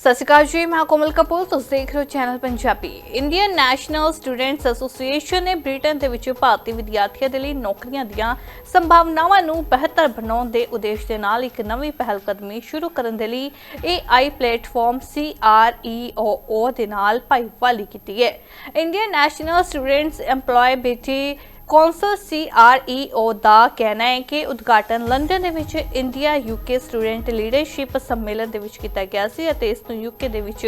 ਸਤਿ ਸ਼੍ਰੀ ਅਕਾਲ ਜੀ, ਮੈਂ ਕੋਮਲ ਕਪੂਰ, ਤੁਸੀਂ ਦੇਖ ਰਹੇ ਹੋ channel Punjabi Indian National Students Association ਨੇ ਬ੍ਰਿਟਨ ਦੇ ਵਿੱਚ ਭਾਰਤੀ ਵਿਦਿਆਰਥੀਆਂ ਦੇ ਲਈ ਨੌਕਰੀਆਂ ਦੀਆਂ ਸੰਭਾਵਨਾਵਾਂ ਨੂੰ ਬਿਹਤਰ ਬਣਾਉਣ ਦੇ ਉਦੇਸ਼ ਦੇ ਨਾਲ ਇੱਕ ਨਵੀਂ ਪਹਿਲ ਕਦਮੀ ਸ਼ੁਰੂ ਕਰਨ ਦੇ ਲਈ AI ਪਲੇਟਫਾਰਮ CREOO ਦੇ ਨਾਲ ਭਾਈਵਾਲੀ ਕੀਤੀ ਹੈ। Indian National Students EMPLOYABILITY council CREO ਦਾ ਕਹਿਣਾ ਹੈ ਕਿ ਉਦਘਾਟਨ ਲੰਡਨ ਦੇ ਵਿੱਚ ਇੰਡੀਆ ਯੂਕੇ ਸਟੂਡੈਂਟ ਲੀਡਰਸ਼ਿਪ ਸੰਮੇਲਨ ਦੇ ਵਿੱਚ ਕੀਤਾ ਗਿਆ ਸੀ ਅਤੇ ਇਸ ਨੂੰ ਯੂਕੇ ਦੇ ਵਿੱਚ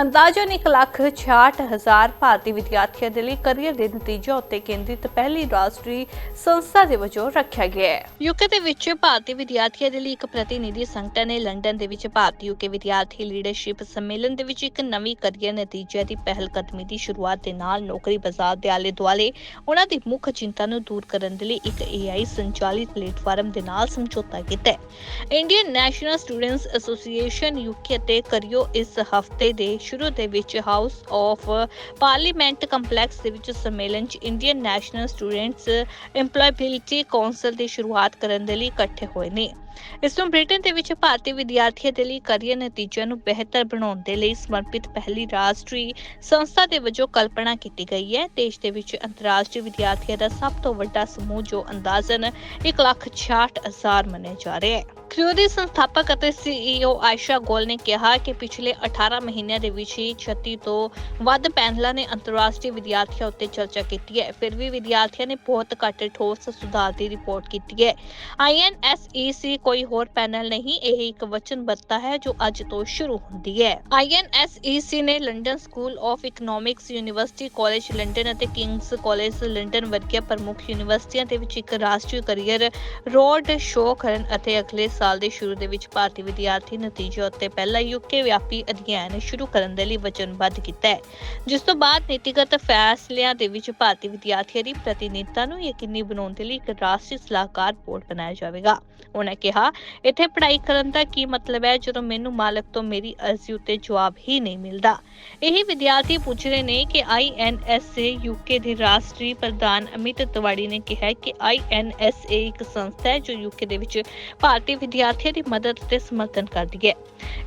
ਅੰਦਾਜ਼ਨ 1,66,000 ਭਾਰਤੀ ਵਿਦਿਆਰਥੀਆਂ ਦੇ ਲਈ ਕਰੀਅਰ ਦੇ ਨਤੀਜਿਆਂ ਉੱਤੇ ਕੇਂਦਰਿਤ ਪਹਿਲੀ ਰਾਸ਼ਟਰੀ ਸੰਸਥਾ ਦੇ ਵਜੋਂ ਰੱਖਿਆ ਗਿਆ ਹੈ। ਯੂਕੇ ਦੇ ਵਿੱਚ ਭਾਰਤੀ ਵਿਦਿਆਰਥੀਆਂ ਦੇ ਲਈ ਇੱਕ ਪ੍ਰਤੀਨਿਧੀ ਸੰਗਠਨ ਨੇ ਲੰਡਨ ਦੇ ਵਿੱਚ ਭਾਰਤੀ ਯੂਕੇ ਵਿਦਿਆਰਥੀ ਲੀਡਰਸ਼ਿਪ ਸੰਮੇਲਨ ਦੇ ਵਿੱਚ ਇੱਕ ਨਵੀਂ ਕਰੀਅਰ ਨਤੀਜਿਆਂ ਦੀ ਪਹਿਲ ਕਦਮੀ ਦੀ ਸ਼ੁਰੂਆਤ ਦੇ ਨਾਲ ਨੌਕਰੀ ਬਾਜ਼ਾਰ ਦੇ ਆਲੇ ਦੁਆਲੇ ਉਹਨਾਂ ਦੀ ਮੁੱਖ ਚਿੰਤਾ ਨੂੰ ਦੂਰ ਕਰਨ ਦੇ ਲਈ ਇੱਕ AI ਸੰਚਾਲਿਤ ਪਲੇਟਫਾਰਮ ਦੇ ਨਾਲ ਸਮਝੌਤਾ ਕੀਤਾ ਹੈ। Indian National Students Association UK ਅਤੇ ਕਰਿਓ ਇਸ ਹਫ਼ਤੇ ਦੇ ਸ਼ੁਰੂ ਦੇ ਵਿੱਚ ਹਾਊਸ ਆਫ ਪਾਰਲੀਮੈਂਟ ਕੰਪਲੈਕਸ ਦੇ ਵਿੱਚ ਸੰਮੇਲਨ 'ਚ Indian National Students EMPLOYABILITY council ਦੀ ਸ਼ੁਰੂਆਤ ਕਰਨ ਦੇ ਲਈ ਇਕੱਠੇ ਹੋਏ ਨੇ। ਇਸ ਨੂੰ ਬ੍ਰਿਟਨ ਦੇ ਵਿੱਚ ਭਾਰਤੀ ਵਿਦਿਆਰਥੀਆਂ ਦੇ ਲਈ ਕਰੀਅਰ ਨਤੀਜਿਆਂ ਨੂੰ ਬਿਹਤਰ ਬਣਾਉਣ ਦੇ ਲਈ ਸਮਰਪਿਤ ਪਹਿਲੀ ਰਾਸ਼ਟਰੀ ਸੰਸਥਾ ਦੇ ਵਜੋਂ ਕਲਪਨਾ ਕੀਤੀ ਗਈ ਹੈ। ਦੇਸ਼ ਦੇ ਵਿੱਚ ਅੰਤਰਰਾਸ਼ਟਰੀ ਵਿਦਿਆਰਥੀਆਂ ਦਾ ਸਭ ਤੋਂ ਵੱਡਾ ਸਮੂਹ ਜੋ ਅੰਦਾਜ਼ਨ 1,66,000 ਮੰਨਿਆ ਜਾ ਰਿਹਾ ਹੈ। ਕ੍ਰਿਓ ਦੇ ਸੰਸਥਾਪਕ ਅਤੇ CEO ਆਇਸ਼ਾ ਗੋਲ ਨੇ ਕਿਹਾ ਕਿ ਪਿਛਲੇ 18 ਮਹੀਨਿਆਂ ਦੇ ਵਿੱਚ ਹੀ 36 ਤੋਂ ਵੱਧ ਪੈਨਲਾਂ ਨੇ ਅੰਤਰਰਾਸ਼ਟਰੀ ਵਿਦਿਆਰਥੀਆਂ ਉੱਤੇ ਚਰਚਾ ਕੀਤੀ ਹੈ। ਫਿਰ ਵੀ ਵਿਦਿਆਰਥੀਆਂ ਨੇ ਬਹੁਤ ਘੱਟ ਠੋਸ ਸੁਧਾਰ ਦੀ ਰਿਪੋਰਟ ਕੀਤੀ ਹੈ। INSEC ਕੋਈ ਹੋਰ ਪੈਨਲ ਨਹੀਂ, ਇਹ ਇੱਕ ਵਚਨਬੱਧਤਾ ਹੈ ਜੋ ਅੱਜ ਤੋਂ ਸ਼ੁਰੂ ਹੁੰਦੀ ਹੈ। INSEC ਨੇ London school of economics, university college London ਅਤੇ ਕਿੰਗਸ ਕਾਲਜ ਲੰਡਨ ਵਰਗੀਆਂ ਪ੍ਰਮੁੱਖ ਯੂਨੀਵਰਸਿਟੀਆਂ ਦੇ ਵਿੱਚ ਇੱਕ ਰਾਸ਼ਟਰੀ ਕਰੀਅਰ ਰੋਡ ਸ਼ੋਅ ਕਰਨ ਅਤੇ ਅਗਲੇ ਸਾਲ ਦੇ ਸ਼ੁਰੂ ਦੇ ਵਿੱਚ ਭਾਰਤੀ ਵਿਦਿਆਰਥੀ ਨਤੀਜੇ ਉੱਤੇ ਪਹਿਲਾ ਯੂਕੇ ਵਿਆਪੀ ਅਧਿਐਨ ਸ਼ੁਰੂ ਕਰਨ ਦੇ ਲਈ ਵਚਨਬੱਧ ਕੀਤਾ ਹੈ। ਜਿਸ ਤੋਂ ਬਾਅਦ ਨੀਤੀਗਤ ਫੈਸਲਿਆਂ ਦੇ ਵਿੱਚ ਭਾਰਤੀ ਵਿਦਿਆਰਥੀਆਂ ਦੀ ਪ੍ਰਤੀਨਿਧਤਾ ਨੂੰ ਯਕੀਨੀ ਬਣਾਉਣ ਦੇ ਲਈ ਇੱਕ ਰਾਸ਼ਟਰੀ ਸਲਾਹਕਾਰ ਬੋਰਡ ਬਣਾਇਆ ਜਾਵੇਗਾ। ਉਹਨਾਂ ਕਿਹਾ, ਇੱਥੇ ਪੜ੍ਹਾਈ ਕਰਨ ਦਾ ਕੀ ਮਤਲਬ ਹੈ? ਜਦੋਂ ਮੈਨੂੰ ਮਾਲਕ ਤੋਂ ਮੇਰੀ ਅਰਜ਼ੀ ਉੱਤੇ ਜਵਾਬ ਹੀ ਨਹੀਂ ਮਿਲਦਾ। ਇਹ ਵਿਦਿਆਰਥੀ ਪੁੱਛ ਰਹੇ ਨੇ ਕਿ INSA ਯੂਕੇ ਦੇ ਰਾਸ਼ਟਰੀ ਪ੍ਰਧਾਨ ਅਮਿਤ ਤਿਵਾੜੀ ਨੇ ਕਿਹਾ ਕਿ INSA ਇੱਕ ਸੰਸਥਾ ਹੈ ਜੋ ਯੂਕੇ ਦੇ ਵਿੱਚ ਭਾਰਤੀ ਵਿਦਿਆਰਥੀਆਂ ਦੀ ਮਦਦ ਅਤੇ ਸਮਰਥਨ ਕਰਦੀ ਹੈ।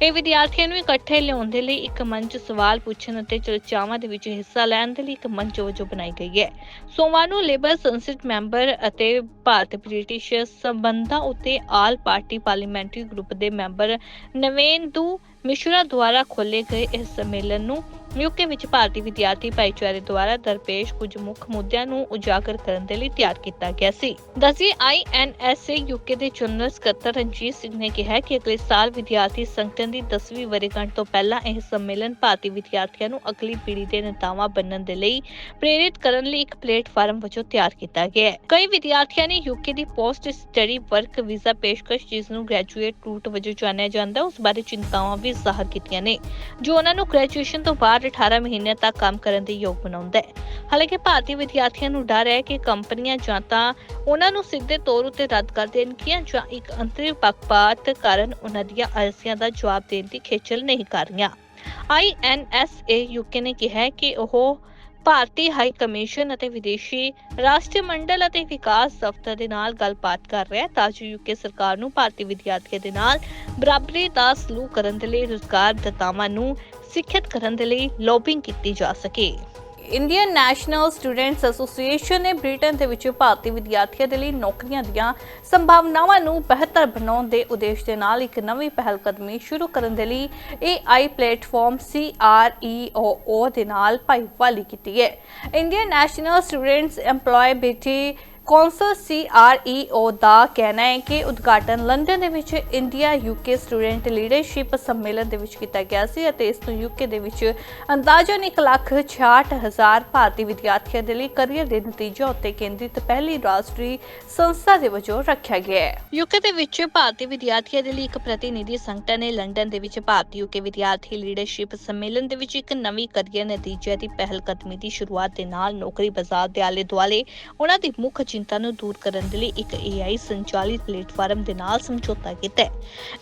ਇਹ ਵਿਦਿਆਰਥੀਆਂ ਨੂੰ ਇਕੱਠੇ ਲਿਆਉਣ ਦੇ ਲਈ ਇੱਕ ਮੰਚ ਸਵਾਲ ਪੁੱਛਣ ਅਤੇ ਚਰਚਾਵਾਂ ਦੇ ਵਿੱਚ ਹਿੱਸਾ ਲੈਣ ਦੇ ਲਈ ਇੱਕ ਮੰਚ ਵਜੋਂ ਬਣਾਈ ਗਈ ਹੈ। ਸੋਮਵਾਰ ਨੂੰ ਲੇਬਰ ਸੰਸਦ ਮੈਂਬਰ ਅਤੇ ਭਾਰਤ ਬ੍ਰਿਟਿਸ਼ ਸੰਬੰਧਾਂ ਉੱਤੇ ਆਲ ਪਾਰਟੀ ਪਾਰਲੀਮੈਂਟਰੀ ਗਰੁੱਪ ਦੇ ਮੈਂਬਰ ਨਵੇਂਦੂ ਮਿਸ਼ਰਾ ਦੁਆਰਾ ਖੋਲੇ ਗਏ ਇਸ ਸੰਮੇਲਨ ਨੂੰ ਯੂਕੇ ਵਿੱਚ ਭਾਰਤੀ ਵਿਦਿਆਰਥੀ ਭਾਈਚਾਰੇ ਦੁਆਰਾ ਦਰਪੇਸ਼ ਕੁਝ ਮੁੱਖ ਮੁੱਦਿਆਂ ਨੂੰ ਉਜਾਗਰ ਕਰਨ ਦੇ ਲਈ ਤਿਆਰ ਕੀਤਾ ਗਿਆ ਸੀ। ਦਸੀ ਆਈਐਨਐਸਏ ਯੂਕੇ ਦੇ ਜਨਰਲ ਸਕੱਤਰ ਰਣਜੀਤ ਸਿੰਘ ਨੇ ਕਿਹਾ ਕਿ ਅਗਲੇ ਸਾਲ ਵਿਦਿਆਰਥੀ ਸੰਗਠਨ ਦੀ 10ਵੀਂ ਵਰ੍ਹੇਗੰਢ ਤੋਂ ਪਹਿਲਾਂ ਇਹ ਸੰਮੇਲਨ ਭਾਰਤੀ ਵਿਦਿਆਰਥੀਆਂ ਨੂੰ ਅਗਲੀ ਪੀੜ੍ਹੀ ਦੇ ਨੇਤਾਵਾਂ ਬਣਨ ਦੇ ਲਈ ਪ੍ਰੇਰਿਤ ਕਰਨ ਲਈ ਇੱਕ ਪਲੇਟਫਾਰਮ ਵਜੋਂ ਤਿਆਰ ਕੀਤਾ ਗਿਆ ਹੈ। ਕਈ ਵਿਦਿਆਰਥੀਆਂ ਨੇ ਯੂਕੇ ਦੀ ਪੋਸਟ ਸਟੱਡੀ ਵਰਕ ਵੀਜ਼ਾ ਪੇਸ਼ਕਸ਼ ਜਿਸ ਨੂੰ ਗ੍ਰੈਜੂਏਟ ਰੂਟ ਵਜੋਂ ਜਾਣਿਆ ਜਾਂਦਾ ਹੈ, ਉਸ ਬਾਰੇ ਚਿੰਤਾਵਾਂ ਵੀ ਜ਼ਾਹਰ ਕੀਤੀਆਂ ਨੇ, ਜੋ ਉਹਨਾਂ ਨੂੰ ਗ੍ਰੈਜੂਏਸ਼ਨ ਤੋਂ ਬਾਅਦ 18 ਮਹੀਨਿਆਂ ਤੱਕ ਕੰਮ ਕਰਨ ਦੇ ਯੋਗ ਬਣਾਉਂਦਾ ਹੈ। ਹਾਲਾਂਕਿ ਭਾਰਤੀ ਵਿਦਿਆਰਥੀਆਂ ਨੂੰ ਡਰ ਹੈ ਕਿ ਕੰਪਨੀਆਂ ਜਾਂ ਤਾਂ ਉਹਨਾਂ ਨੂੰ ਸਿੱਧੇ ਤੌਰ ਉੱਤੇ ਰੱਦ ਕਰ ਦੇਣਗੀਆਂ ਜਾਂ ਇੱਕ ਅੰਤਰਿਮ ਪੱਖਪਾਤ ਕਾਰਨ ਉਹਨਾਂ ਦੀਆਂ ਅਰਜ਼ੀਆਂ ਦਾ ਜਵਾਬ ਦੇਣ ਦੀ ਖੇਚਲ ਨਹੀਂ ਕਰ ਰਹੀਆਂ। INSA ਯੂਕੇ ਨੇ ਕਿਹਾ ਕਿ ਉਹ ਭਾਰਤੀ ਹਾਈ ਕਮਿਸ਼ਨ ਅਤੇ ਵਿਦੇਸ਼ੀ ਰਾਸ਼ਟਰਮੰਡਲ ਅਤੇ ਵਿਕਾਸ ਦਫ਼ਤਰ ਦੇ ਨਾਲ ਗੱਲਬਾਤ ਕਰ ਰਿਹਾ ਹੈ। ਤਾਂ ਜੋ ਯੂਕੇ ਸਰਕਾਰ ਨੂੰ ਭਾਰਤੀ ਵਿਦਿਆਰਥੀਆਂ ਦੇ ਨਾਲ ਬਰਾਬਰੀ ਦਾ ਸਲੂਕ ਕਰਨ ਦੇ ਲਈ ਰੁਜ਼ਗਾਰ ਦਾਤਾਵਾਂ ਨੂੰ ਸਿੱਖਿਅਤ ਕਰਨ ਦੇ ਲਈ ਲੌਬਿੰਗ ਕੀਤੀ ਜਾ ਸਕੇ। ਇੰਡੀਅਨ ਨੈਸ਼ਨਲ ਸਟੂਡੈਂਟਸ ਐਸੋਸੀਏਸ਼ਨ ਨੇ ਬ੍ਰਿਟਨ ਦੇ ਵਿੱਚ ਭਾਰਤੀ ਵਿਦਿਆਰਥੀਆਂ ਦੇ ਲਈ ਨੌਕਰੀਆਂ ਦੀਆਂ ਸੰਭਾਵਨਾਵਾਂ ਨੂੰ ਬਿਹਤਰ ਬਣਾਉਣ ਦੇ ਉਦੇਸ਼ ਦੇ ਨਾਲ ਇੱਕ ਨਵੀਂ ਪਹਿਲ ਕਦਮੀ ਸ਼ੁਰੂ ਕਰਨ ਦੇ ਲਈ AI ਪਲੇਟਫਾਰਮ CREOO ਦੇ ਨਾਲ ਭਾਈਵਾਲੀ ਕੀਤੀ ਹੈ। Indian National Students EMPLOYABILITY council CREO ਦਾ ਕਹਿਣਾ ਹੈ ਕਿ ਉਦਘਾਟਨ ਲੰਡਨ ਦੇ ਵਿੱਚ ਇੰਡੀਆ ਯੂਕੇ ਸਟੂਡੈਂਟ ਲੀਡਰਸ਼ਿਪ ਸੰਮੇਲਨ ਦੇ ਵਿੱਚ ਕੀਤਾ ਗਿਆ ਸੀ ਅਤੇ ਇਸ ਨੂੰ ਯੂਕੇ ਦੇ ਵਿੱਚ ਅੰਦਾਜ਼ਨ 1,66,000 ਭਾਰਤੀ ਵਿਦਿਆਰਥੀਆਂ ਦੇ ਲਈ ਕਰੀਅਰ ਦੇ ਨਤੀਜਿਆਂ ਉੱਤੇ ਕੇਂਦਰਿਤ ਪਹਿਲੀ ਰਾਸ਼ਟਰੀ ਸੰਸਥਾ ਦੇ ਵਜੋਂ ਰੱਖਿਆ ਗਿਆ ਹੈ। ਯੂਕੇ ਦੇ ਵਿੱਚ ਭਾਰਤੀ ਵਿਦਿਆਰਥੀਆਂ ਦੇ ਲਈ ਇੱਕ ਪ੍ਰਤੀਨਿਧੀ ਸੰਗਠਨ ਨੇ ਲੰਡਨ ਦੇ ਵਿੱਚ ਭਾਰਤੀ ਯੂਕੇ ਵਿਦਿਆਰਥੀ ਲੀਡਰਸ਼ਿਪ ਸੰਮੇਲਨ ਦੇ ਵਿੱਚ ਇੱਕ ਨਵੀਂ ਕਰੀਅਰ ਨਤੀਜਿਆਂ ਦੀ ਪਹਿਲ ਕਦਮੀ ਦੀ ਸ਼ੁਰੂਆਤ ਦੇ ਨਾਲ ਨੌਕਰੀ ਬਾਜ਼ਾਰ ਦੇ ਆਲੇ ਦੁਆਲੇ ਉਹਨਾਂ ਦੀ ਮੁੱਖ ਚਿੰਤਾ ਨੂੰ ਦੂਰ ਕਰਨ ਦੇ ਲਈ ਇੱਕ AI ਸੰਚਾਲਿਤ ਪਲੇਟਫਾਰਮ ਦੇ ਨਾਲ ਸਮਝੌਤਾ ਕੀਤਾ ਹੈ।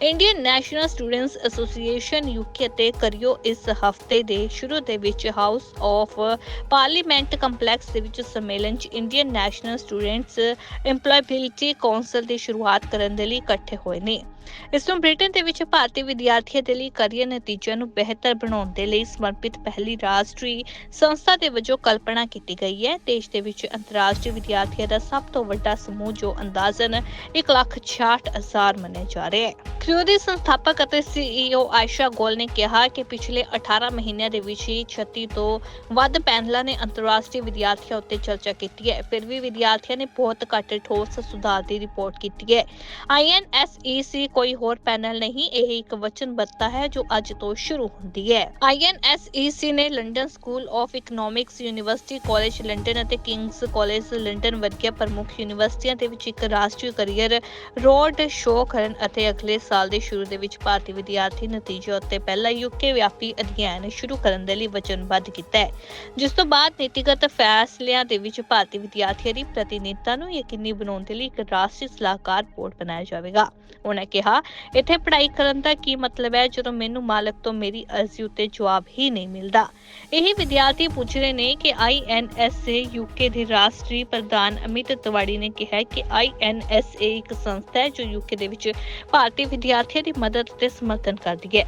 Indian National Students Association UK ਅਤੇ ਕਰਿਓ ਇਸ ਹਫ਼ਤੇ ਦੇ ਸ਼ੁਰੂ ਦੇ ਵਿੱਚ ਹਾਊਸ ਆਫ ਪਾਰਲੀਮੈਂਟ ਕੰਪਲੈਕਸ ਦੇ ਵਿੱਚ ਸੰਮੇਲਨ 'ਚ Indian National Students EMPLOYABILITY council ਦੀ ਸ਼ੁਰੂਆਤ ਕਰਨ ਦੇ ਲਈ ਇਕੱਠੇ ਹੋਏ ਨੇ। ਇਸ ਨੂੰ ਬ੍ਰਿਟੇਨ ਦੇ ਵਿੱਚ ਭਾਰਤੀ ਵਿਦਿਆਰਥੀਆਂ ਦੇ ਲਈ ਕਰੀਅਰ ਨਤੀਜਿਆਂ ਨੂੰ ਬਿਹਤਰ ਬਣਾਉਣ ਦੇ ਲਈ ਸਮਰਪਿਤ ਪਹਿਲੀ ਰਾਸ਼ਟਰੀ ਸੰਸਥਾ ਦੇ ਵਜੋਂ ਕਲਪਨਾ ਕੀਤੀ ਗਈ ਹੈ। ਦੇਸ਼ ਦੇ ਵਿੱਚ ਅੰਤਰਰਾਸ਼ਟਰੀ ਵਿਦਿਆਰਥੀਆਂ ਦਾ ਸਭ ਤੋਂ ਵੱਡਾ ਸਮੂਹ ਜੋ ਅੰਦਾਜ਼ਨ 1,66,000 ਮੰਨਿਆ ਜਾ ਰਿਹਾ ਹੈ। ਕ੍ਰਿਓ ਦੇ ਸੰਸਥਾਪਕ ਅਤੇ ਸੀਈਓ ਆਇਸ਼ਾ ਗੋਲ ਨੇ ਕਿਹਾ ਕਿ ਪਿਛਲੇ 18 ਮਹੀਨਿਆਂ ਦੇ ਵਿੱਚ ਹੀ 36 ਤੋਂ ਵੱਧ ਪੈਨਲਾਂ ਨੇ ਅੰਤਰਰਾਸ਼ਟਰੀ ਵਿਦਿਆਰਥੀਆਂ ਉੱਤੇ ਚਰਚਾ ਕੀਤੀ ਹੈ। ਫਿਰ ਵੀ ਵਿਦਿਆਰਥੀਆਂ ਨੇ ਬਹੁਤ ਘੱਟ ਠੋਸ ਸੁਧਾਰ ਦੀ ਰਿਪੋਰਟ ਕੀਤੀ ਹੈ। INSEC ਕੋਈ ਹੋਰ ਪੈਨਲ ਨਹੀਂ, ਇਹ ਇੱਕ ਵਚਨਬੱਧਤਾ ਹੈ ਜੋ ਅੱਜ ਤੋਂ ਸ਼ੁਰੂ ਹੁੰਦੀ ਹੈ। INSEC ਨੇ London school of economics university, college London ਅਤੇ ਕਿੰਗਸ ਕਾਲਜ ਲੰਡਨ ਵਰਗੀਆਂ ਪ੍ਰਮੁੱਖ ਯੂਨੀਵਰਸਿਟੀਆਂ ਦੇ ਵਿੱਚ ਇੱਕ ਰਾਸ਼ਟਰੀ ਕਰੀਅਰ ਰੋਡ ਸ਼ੋਅ ਕਰਨ ਅਤੇ ਅਗਲੇ ਸਾਲ ਦੇ ਸ਼ੁਰੂ ਦੇ ਵਿੱਚ ਭਾਰਤੀ ਵਿਦਿਆਰਥੀ ਨਤੀਜੇ ਉੱਤੇ ਪਹਿਲਾ ਯੂਕੇ ਵਿਆਪੀ ਅਧਿਐਨ ਸ਼ੁਰੂ ਕਰਨ ਦੇ ਲਈ ਵਚਨਬੱਧ ਕੀਤਾ ਹੈ। ਜਿਸ ਤੋਂ ਬਾਅਦ ਨੀਤੀਗਤ ਫੈਸਲਿਆਂ ਦੇ ਵਿੱਚ ਭਾਰਤੀ ਵਿਦਿਆਰਥੀਆਂ ਦੀ ਪ੍ਰਤੀਨਿਧਤਾ ਨੂੰ ਯਕੀਨੀ ਬਣਾਉਣ ਦੇ ਲਈ ਇੱਕ ਰਾਸ਼ਟਰੀ ਸਲਾਹਕਾਰ ਬੋਰਡ ਬਣਾਇਆ ਜਾਵੇਗਾ। ਉਹਨਾਂ ਕਿਹਾ ਇੱਥੇ ਪੜ੍ਹਾਈ ਕਰਨ ਦਾ ਕੀ ਮਤਲਬ ਹੈ? ਜਦੋਂ ਮੈਨੂੰ ਮਾਲਕ ਤੋਂ ਮੇਰੀ ਅਰਜ਼ੀ ਉੱਤੇ ਜਵਾਬ ਹੀ ਨਹੀਂ ਮਿਲਦਾ। ਇਹੀ ਵਿਦਿਆਰਥੀ ਪੁੱਛ ਰਹੇ ਨੇ ਕਿ ਆਈਐਨਐਸਏ ਯੂਕੇ ਦੇ ਰਾਸ਼ਟਰੀ ਪ੍ਰਧਾਨ ਅਮਿਤ ਤਿਵਾੜੀ ਨੇ ਕਿਹਾ ਕਿ ਆਈਐਨਐਸਏ ਇੱਕ ਸੰਸਥਾ ਹੈ ਜੋ ਯੂਕੇ ਦੇ ਵਿੱਚ ਭਾਰਤੀ ਵਿਦਿਆਰਥੀਆਂ ਦੀ ਮਦਦ ਅਤੇ ਸਮਰਥਨ ਕਰਦੀ ਹੈ।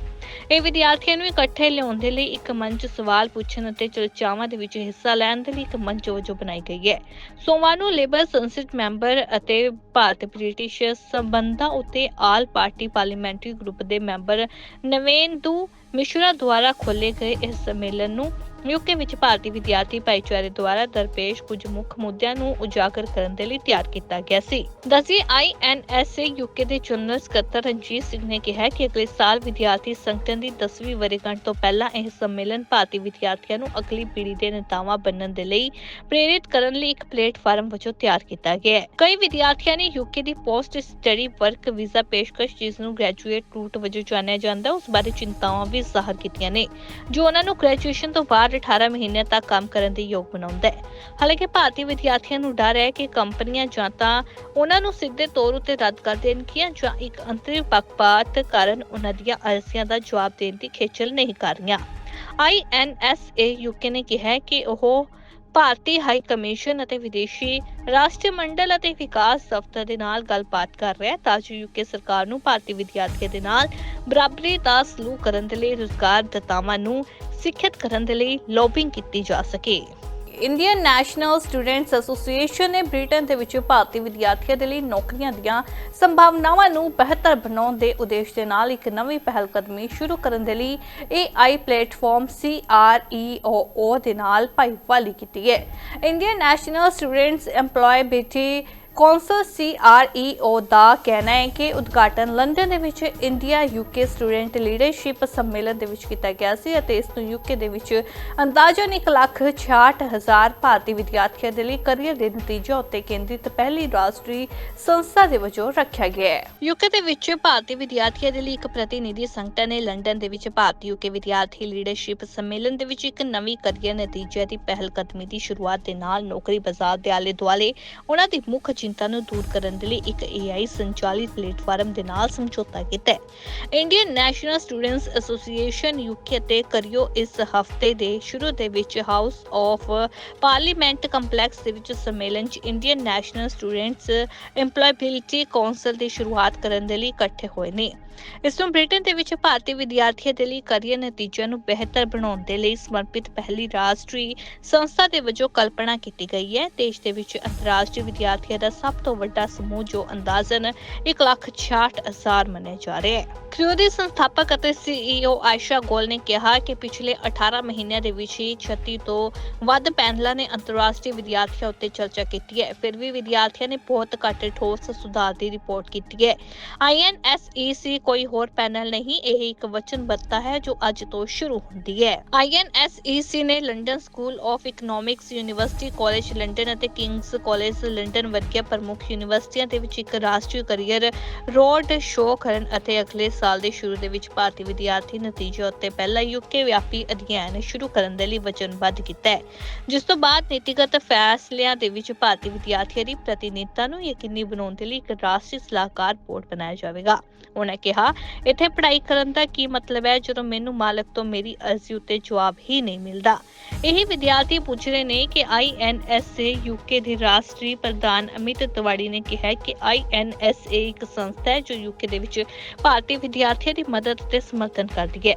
ਇਹ ਵਿਦਿਆਰਥੀਆਂ ਨੂੰ ਇਕੱਠੇ ਲਿਆਉਣ ਦੇ ਲਈ ਇੱਕ ਮੰਚ ਸਵਾਲ ਪੁੱਛਣ ਅਤੇ ਚਰਚਾਵਾਂ ਦੇ ਵਿੱਚ ਹਿੱਸਾ ਲੈਣ ਦੇ ਲਈ ਇੱਕ ਮੰਚ ਵਜੋਂ ਬਣਾਈ ਗਈ ਹੈ। ਸੋਮਵਾਰ ਨੂੰ ਲੇਬਰ ਸੰਸਦ ਮੈਂਬਰ ਅਤੇ ਭਾਰਤ ਬ੍ਰਿਟਿਸ਼ ਸੰਬੰਧਾਂ ਉੱਤੇ ਆਲ ਪਾਰਟੀ ਪਾਰਲੀਮੈਂਟਰੀ ਗਰੁੱਪ ਦੇ ਮੈਂਬਰ ਨਵੇਂਦੂ ਮਿਸ਼ਰਾ ਦੁਆਰਾ ਖੋਲੇ ਗਏ ਇਸ ਸੰਮੇਲਨ ਨੂੰ ਯੂਕੇ ਵਿੱਚ ਭਾਰਤੀ ਵਿਦਿਆਰਥੀ ਭਾਈਚਾਰੇ ਦੁਆਰਾ ਦਰਪੇਸ਼ ਕੁਝ ਮੁੱਖ ਮੁੱਦਿਆਂ ਨੂੰ ਉਜਾਗਰ ਕਰਨ ਦੇ ਲਈ ਤਿਆਰ ਕੀਤਾ ਗਿਆ ਸੀ। ਦਸੀ ਆਈਐਨਐਸਏ ਯੂਕੇ ਦੇ ਜਨਰਲ ਸਕੱਤਰ ਰਣਜੀਤ ਸਿੰਘ ਨੇ ਕਿਹਾ ਕਿ ਅਗਲੇ ਸਾਲ ਵਿਦਿਆਰਥੀ ਸੰਗਠਨ ਦੀ 10ਵੀਂ ਵਰ੍ਹੇਗੰਢ ਤੋਂ ਪਹਿਲਾਂ ਇਹ ਸੰਮੇਲਨ ਭਾਰਤੀ ਵਿਦਿਆਰਥੀਆਂ ਨੂੰ ਅਗਲੀ ਪੀੜ੍ਹੀ ਦੇ ਨੇਤਾਵਾਂ ਬਣਨ ਦੇ ਲਈ ਪ੍ਰੇਰਿਤ ਕਰਨ ਲਈ ਇੱਕ ਪਲੇਟਫਾਰਮ ਵਜੋਂ ਤਿਆਰ ਕੀਤਾ ਗਿਆ ਹੈ। ਕਈ ਵਿਦਿਆਰਥੀਆਂ ਨੇ ਯੂਕੇ ਦੀ ਪੋਸਟ ਸਟੱਡੀ ਵਰਕ ਵੀਜ਼ਾ ਪੇਸ਼ਕਸ਼ ਜਿਸ ਨੂੰ ਗ੍ਰੈਜੂਏਟ ਰੂਟ ਵਜੋਂ ਜਾਣਿਆ ਜਾਂਦਾ ਹੈ, ਉਸ ਬਾਰੇ ਚਿੰਤਾਵਾਂ ਵੀ ਜ਼ਾਹਰ ਕੀਤੀਆਂ ਨੇ, ਜੋ ਉਹਨਾਂ ਨੂੰ ਗ੍ਰੈਜੂਏਸ਼ਨ ਤੋਂ ਬਾਅਦ 18 ਮਹੀਨਿਆਂ ਤੱਕ ਕੰਮ ਕਰਨ ਦੇ ਯੋਗ ਬਣਾਉਂਦਾ ਹੈ। ਹਾਲਾਂਕਿ ਭਾਰਤੀ ਵਿਦਿਆਰਥੀਆਂ ਨੂੰ ਡਰ ਹੈ ਕਿ ਕੰਪਨੀਆਂ ਜਾਂ ਤਾਂ ਉਹਨਾਂ ਨੂੰ ਸਿੱਧੇ ਤੌਰ ਉੱਤੇ ਰੱਦ ਕਰ ਦੇਣਗੀਆਂ ਜਾਂ ਇੱਕ ਅੰਤਰਿਮ ਪੱਖਪਾਤ ਕਾਰਨ ਉਹਨਾਂ ਦੀਆਂ ਅਰਜ਼ੀਆਂ ਦਾ ਜਵਾਬ ਦੇਣ ਦੀ ਖੇਚਲ ਨਹੀਂ ਕਰ ਰਹੀਆਂ। ਆਈਐਨਐਸਏ ਯੂਕੇ ਨੇ ਕਿਹਾ ਕਿ ਉਹ ਭਾਰਤੀ ਹਾਈ ਕਮਿਸ਼ਨ ਅਤੇ ਵਿਦੇਸ਼ੀ ਰਾਸ਼ਟਰਮੰਡਲ ਅਤੇ ਵਿਕਾਸ ਦਫ਼ਤਰ ਦੇ ਨਾਲ ਗੱਲਬਾਤ ਕਰ ਰਿਹਾ ਹੈ ਤਾਂ ਜੋ ਯੂਕੇ ਸਰਕਾਰ ਨੂੰ ਭਾਰਤੀ ਵਿਦਿਆਰਥੀਆਂ ਦੇ ਨਾਲ ਬਰਾਬਰੀ ਦਾ ਸਲੂਕ ਕਰਨ ਦੇ ਲਈ ਰੁਜ਼ਗਾਰ ਦਾਤਾਵਾਂ ਨੂੰ ਸਿੱਖਿਅਤ ਕਰਨ ਦੇ ਲਈ ਲੌਬਿੰਗ ਕੀਤੀ ਜਾ ਸਕੇ। ਇੰਡੀਅਨ ਨੈਸ਼ਨਲ ਸਟੂਡੈਂਟਸ ਐਸੋਸੀਏਸ਼ਨ ਨੇ ਬ੍ਰਿਟੇਨ ਦੇ ਵਿੱਚ ਭਾਰਤੀ ਵਿਦਿਆਰਥੀਆਂ ਦੇ ਲਈ ਨੌਕਰੀਆਂ ਦੀਆਂ ਸੰਭਾਵਨਾਵਾਂ ਨੂੰ ਬਿਹਤਰ ਬਣਾਉਣ ਦੇ ਉਦੇਸ਼ ਦੇ ਨਾਲ ਇੱਕ ਨਵੀਂ ਪਹਿਲ ਕਦਮੀ ਸ਼ੁਰੂ ਕਰਨ ਦੇ ਲਈ AI ਪਲੇਟਫਾਰਮ CREOO ਦੇ ਨਾਲ ਭਾਈਵਾਲੀ ਕੀਤੀ ਹੈ। Indian National Students employability council CREO ਦਾ ਕਹਿਣਾ ਹੈ ਕਿ ਉਦਘਾਟਨ ਲੰਡਨ ਦੇ ਵਿੱਚ ਇੰਡੀਆ ਯੂਕੇ ਸਟੂਡੈਂਟ ਲੀਡਰਸ਼ਿਪ ਸੰਮੇਲਨ ਦੇ ਵਿੱਚ ਕੀਤਾ ਗਿਆ ਸੀ ਅਤੇ ਇਸ ਨੂੰ ਯੂਕੇ ਦੇ ਵਿੱਚ ਅੰਦਾਜ਼ਨ 1,66,000 ਭਾਰਤੀ ਵਿਦਿਆਰਥੀਆਂ ਦੇ ਲਈ ਕਰੀਅਰ ਦੇ ਨਤੀਜਿਆਂ ਉੱਤੇ ਕੇਂਦਰਿਤ ਪਹਿਲੀ ਰਾਸ਼ਟਰੀ ਸੰਸਥਾ ਦੇ ਵਜੋਂ ਰੱਖਿਆ ਗਿਆ ਹੈ। ਯੂਕੇ ਦੇ ਵਿੱਚ ਭਾਰਤੀ ਵਿਦਿਆਰਥੀਆਂ ਦੇ ਲਈ ਇੱਕ ਪ੍ਰਤੀਨਿਧੀ ਸੰਗਠਨ ਨੇ ਲੰਡਨ ਦੇ ਵਿੱਚ ਭਾਰਤੀ ਯੂਕੇ ਵਿਦਿਆਰਥੀ ਲੀਡਰਸ਼ਿਪ ਸੰਮੇਲਨ ਦੇ ਵਿੱਚ ਇੱਕ ਨਵੀਂ ਕਰੀਅਰ ਨਤੀਜਿਆਂ ਦੀ ਪਹਿਲ ਕਦਮੀ ਦੀ ਸ਼ੁਰੂਆਤ ਦੇ ਨਾਲ ਨੌਕਰੀ ਬਾਜ਼ਾਰ ਦੇ ਆਲੇ ਦੁਆਲੇ ਉਹਨਾਂ ਦੀ ਮੁੱਖ ਚਿੰਤਾ ਨੂੰ ਦੂਰ ਕਰਨ ਦੇ ਲਈ ਇੱਕ AI ਸੰਚਾਲਿਤ ਪਲੇਟਫਾਰਮ ਦੇ ਨਾਲ ਸਮਝੌਤਾ ਕੀਤਾ ਹੈ। Indian National Students Association UK ਅਤੇ ਕਰਿਓ ਇਸ ਹਫ਼ਤੇ ਦੇ ਸ਼ੁਰੂ ਦੇ ਵਿੱਚ ਹਾਊਸ ਆਫ ਪਾਰਲੀਮੈਂਟ ਕੰਪਲੈਕਸ ਦੇ ਵਿੱਚ ਸੰਮੇਲਨ 'ਚ Indian National Students employability council ਦੀ ਸ਼ੁਰੂਆਤ ਕਰਨ ਦੇ ਲਈ ਇਕੱਠੇ ਹੋਏ ਨੇ। ਇਸ ਨੂੰ ਬ੍ਰਿਟੇਨ ਦੇ ਵਿੱਚ ਭਾਰਤੀ ਵਿਦਿਆਰਥੀਆਂ ਦੇ ਲਈ ਕਰੀਅਰ ਨਤੀਜਿਆਂ ਨੂੰ ਬਿਹਤਰ ਬਣਾਉਣ ਦੇ ਲਈ ਸਮਰਪਿਤ ਪਹਿਲੀ ਰਾਸ਼ਟਰੀ ਸੰਸਥਾ ਦੇ ਵਜੋਂ ਕਲਪਨਾ ਕੀਤੀ ਗਈ ਹੈ। ਦੇਸ਼ ਦੇ ਵਿੱਚ ਅੰਤਰਰਾਸ਼ਟਰੀ ਵਿਦਿਆਰਥੀਆਂ ਦਾ ਸਭ ਤੋਂ ਵੱਡਾ ਸਮੂਹ ਜੋ ਅੰਦਾਜ਼ਨ 1,66,000 ਮੰਨਿਆ ਜਾ ਰਿਹਾ ਹੈ। ਕ੍ਰਿਓ ਦੇ ਸੰਸਥਾਪਕ ਅਤੇ ਸੀਈਓ ਆਇਸ਼ਾ ਗੋਲ ਨੇ ਕਿਹਾ ਕਿ ਪਿਛਲੇ 18 ਮਹੀਨਿਆਂ ਦੇ ਵਿੱਚ ਹੀ 36 ਤੋਂ ਵੱਧ ਪੈਨਲਾਂ ਨੇ ਅੰਤਰਰਾਸ਼ਟਰੀ ਵਿਦਿਆਰਥੀਆਂ ਉੱਤੇ ਚਰਚਾ ਕੀਤੀ ਹੈ। ਫਿਰ ਵੀ ਵਿਦਿਆਰਥੀਆਂ ਨੇ ਬਹੁਤ ਘੱਟ ਠੋਸ ਸੁਧਾਰ ਦੀ ਰਿਪੋਰਟ ਕੀਤੀ ਹੈ। ਆਈਐਨਐਸਈਸੀ ਕੋਈ ਹੋਰ ਪੈਨਲ ਨਹੀਂ, ਇਹ ਇੱਕ ਵਚਨਬੱਧਤਾ ਹੈ ਜੋ ਅੱਜ ਤੋਂ ਸ਼ੁਰੂ ਹੁੰਦੀ ਹੈ। ਆਈਐਨਐਸਈਸੀ ਨੇ London school of economics university college London ਅਤੇ ਕਿੰਗਸ ਕਾਲਜ ਲੰਡਨ ਵਰਗੀਆਂ ਪ੍ਰਮੁੱਖ ਯੂਨੀਵਰਸਿਟੀਆਂ ਦੇ ਵਿੱਚ ਇੱਕ ਰਾਸ਼ਟਰੀ ਕਰੀਅਰ ਰੋਡ ਸ਼ੋਅ ਕਰਨ ਅਤੇ ਅਗਲੇ ਸਾਲ ਦੇ ਸ਼ੁਰੂ ਦੇ ਵਿੱਚ ਭਾਰਤੀ ਵਿਦਿਆਰਥੀ ਨਤੀਜੇ ਉੱਤੇ ਪਹਿਲਾ ਯੂਕੇ ਵਿਆਪੀ ਅਧਿਐਨ ਸ਼ੁਰੂ ਕਰਨ ਦੇ ਲਈ ਵਚਨਬੱਧ ਕੀਤਾ ਹੈ। ਜਿਸ ਤੋਂ ਬਾਅਦ ਨੀਤੀਗਤ ਫੈਸਲਿਆਂ ਦੇ ਵਿੱਚ ਭਾਰਤੀ ਵਿਦਿਆਰਥੀਆਂ ਦੀ ਪ੍ਰਤੀਨਿਧਤਾ ਨੂੰ ਯਕੀਨੀ ਬਣਾਉਣ ਦੇ ਲਈ ਇੱਕ ਰਾਸ਼ਟਰੀ ਸਲਾਹਕਾਰ ਬੋਰਡ ਬਣਾਇਆ ਜਾਵੇਗਾ। ਉਹਨਾਂ ਕਿਹਾ ਇੱਥੇ ਪੜ੍ਹਾਈ ਕਰਨ ਦਾ ਕੀ ਮਤਲਬ ਹੈ? ਜਦੋਂ ਮੈਨੂੰ ਮਾਲਕ ਤੋਂ ਮੇਰੀ ਅਰਜ਼ੀ ਉੱਤੇ ਜਵਾਬ ਹੀ ਨਹੀਂ ਮਿਲਦਾ। ਇਹੀ ਵਿਦਿਆਰਥੀ ਪੁੱਛ ਰਹੇ ਨੇ ਕਿ ਆਈਐਨਐਸਏ ਯੂਕੇ ਦੇ ਰਾਸ਼ਟਰੀ ਪ੍ਰਧਾਨ ਅਮਿਤ ਤਿਵਾੜੀ ਨੇ ਕਿਹਾ ਕਿ INSA ਇੱਕ ਸੰਸਥਾ ਹੈ ਜੋ ਯੂਕੇ ਦੇ ਵਿੱਚ ਭਾਰਤੀ ਵਿਦਿਆਰਥੀਆਂ ਦੀ ਮਦਦ ਅਤੇ ਸਮਰਥਨ ਕਰਦੀ ਹੈ।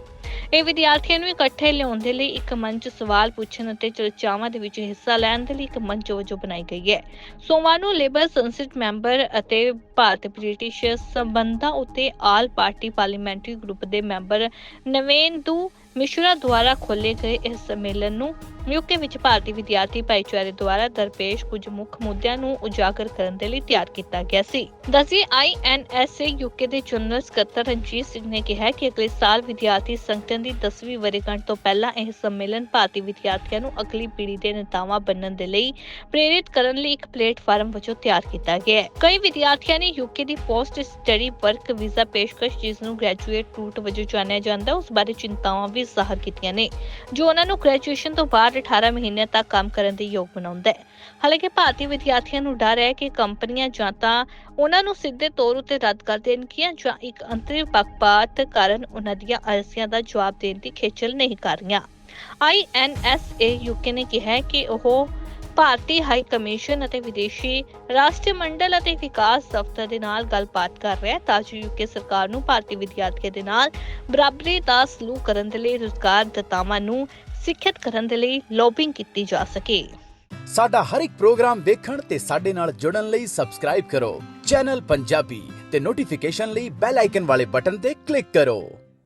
ਇਹ ਵਿਦਿਆਰਥੀਆਂ ਨੂੰ ਇਕੱਠੇ ਲਿਆਉਣ ਦੇ ਲਈ ਇੱਕ ਮੰਚ ਸਵਾਲ ਪੁੱਛਣ ਅਤੇ ਚਰਚਾਵਾਂ ਦੇ ਵਿੱਚ ਹਿੱਸਾ ਲੈਣ ਦੇ ਲਈ ਇੱਕ ਮੰਚ ਵਜੋਂ ਬਣਾਈ ਗਈ ਹੈ। ਸੋਮਵਾਰ ਨੂੰ ਲੇਬਰ ਸੰਸਦ ਮੈਂਬਰ ਅਤੇ ਭਾਰਤ ਬ੍ਰਿਟਿਸ਼ ਸੰਬੰਧਾਂ ਉੱਤੇ ਆਲ ਪਾਰਟੀ ਪਾਰਲੀਮੈਂਟਰੀ ਗਰੁੱਪ ਦੇ ਮੈਂਬਰ ਨਵੇਂਦੂ ਮਿਸ਼ਰਾ ਦੁਆਰਾ ਖੋਲੇ ਗਏ ਇਸ ਸੰਮੇਲਨ ਨੂੰ ਯੂਕੇ ਵਿੱਚ ਭਾਰਤੀ ਵਿਦਿਆਰਥੀ ਭਾਈਚਾਰੇ ਦੁਆਰਾ ਦਰਪੇਸ਼ ਕੁਝ ਮੁੱਖ ਮੁੱਦਿਆਂ ਨੂੰ ਉਜਾਗਰ ਕਰਨ ਦੇ ਲਈ ਤਿਆਰ ਕੀਤਾ ਗਿਆ ਸੀ। ਦਸੀ ਆਈਐਨਐਸਏ ਯੂਕੇ ਦੇ ਜਨਰਲ ਸਕੱਤਰ ਰਣਜੀਤ ਸਿੰਘ ਨੇ ਕਿਹਾ ਕਿ ਅਗਲੇ ਸਾਲ ਵਿਦਿਆਰਥੀ ਸੰਗਠਨ ਦੀ 10ਵੀਂ ਵਰ੍ਹੇਗੰਢ ਤੋਂ ਪਹਿਲਾਂ ਇਹ ਸੰਮੇਲਨ ਭਾਰਤੀ ਵਿਦਿਆਰਥੀਆਂ ਨੂੰ ਅਗਲੀ ਪੀੜ੍ਹੀ ਦੇ ਨੇਤਾਵਾਂ ਬਣਨ ਦੇ ਲਈ ਪ੍ਰੇਰਿਤ ਕਰਨ ਲਈ ਇੱਕ ਪਲੇਟਫਾਰਮ ਵਜੋਂ ਤਿਆਰ ਕੀਤਾ ਗਿਆ ਹੈ। ਕਈ ਵਿਦਿਆਰਥੀਆਂ ਨੇ ਯੂਕੇ ਦੀ ਪੋਸਟ ਸਟੱਡੀ ਵਰਕ ਵੀਜ਼ਾ ਪੇਸ਼ਕਸ਼, ਜਿਸ ਨੂੰ ਗ੍ਰੈਜੂਏਟ ਰੂਟ ਵਜੋਂ ਜਾਣਿਆ ਜਾਂਦਾ, ਉਸ ਬਾਰੇ ਚਿੰਤਾਵਾਂ ਵੀ ਜ਼ਾਹਰ ਕੀਤੀਆਂ ਨੇ, ਜੋ ਉਹਨਾਂ ਨੂੰ ਗ੍ਰੈਜੂਏਸ਼ਨ ਤੋਂ ਬਾਅਦ 18 ਮਹੀਨਿਆਂ ਤੱਕ ਕੰਮ ਕਰਨ ਦੇ ਯੋਗ ਬਣਾਉਂਦਾ ਹੈ। ਹਾਲਾਂਕਿ ਭਾਰਤੀ ਵਿਦਿਆਰਥੀਆਂ ਨੂੰ ਡਰ ਹੈ ਕਿ ਕੰਪਨੀਆਂ ਜਾਂ ਤਾਂ ਉਹਨਾਂ ਨੂੰ ਸਿੱਧੇ ਤੌਰ ਉੱਤੇ ਰੱਦ ਕਰ ਦੇਣਗੀਆਂ ਜਾਂ ਇੱਕ ਅੰਤਰਿਮ ਪੱਖਪਾਤ ਕਾਰਨ ਉਹਨਾਂ ਦੀਆਂ ਅਰਜ਼ੀਆਂ ਦਾ ਜਵਾਬ ਦੇਣ ਦੀ ਖੇਚਲ ਨਹੀਂ ਕਰ ਰਹੀਆਂ। INSA ਯੂਕੇ ਨੇ ਕਿਹਾ ਕਿ ਉਹ ਭਾਰਤੀ ਹਾਈ ਕਮਿਸ਼ਨ ਅਤੇ ਵਿਦੇਸ਼ੀ ਰਾਸ਼ਟਰਮੰਡਲ ਅਤੇ ਵਿਕਾਸ ਦਫ਼ਤਰ ਦੇ ਨਾਲ ਗੱਲਬਾਤ ਕਰ ਰਿਹਾ ਹੈ। ਤਾਂ ਜੋ ਯੂਕੇ ਸਰਕਾਰ ਨੂੰ ਭਾਰਤੀ ਵਿਦਿਆਰਥੀਆਂ ਦੇ ਨਾਲ ਬਰਾਬਰੀ ਦਾ ਸਲੂਕ ਕਰਨ ਦੇ ਲਈ, ਰੁਜ਼ਗਾਰ ਦਾਤਾਵਾਂ ਨੂੰ ਸਿੱਖਿਅਤ ਕਰਨ ਦੇ ਲਈ ਲੌਬਿੰਗ ਕੀਤੀ ਜਾ ਸਕੇ। ਸਾਡਾ ਹਰ ਇੱਕ ਪ੍ਰੋਗਰਾਮ ਦੇਖਣ ਤੇ ਸਾਡੇ ਨਾਲ ਜੁੜਨ ਲਈ ਸਬਸਕ੍ਰਾਈਬ ਕਰੋ। ਚੈਨਲ ਪੰਜਾਬੀ ਤੇ ਨੋਟੀਫਿਕੇਸ਼ਨ ਲਈ ਬੈਲ ਆਈਕਨ ਵਾਲੇ ਬਟਨ ਤੇ ਕਲਿੱਕ ਕਰੋ।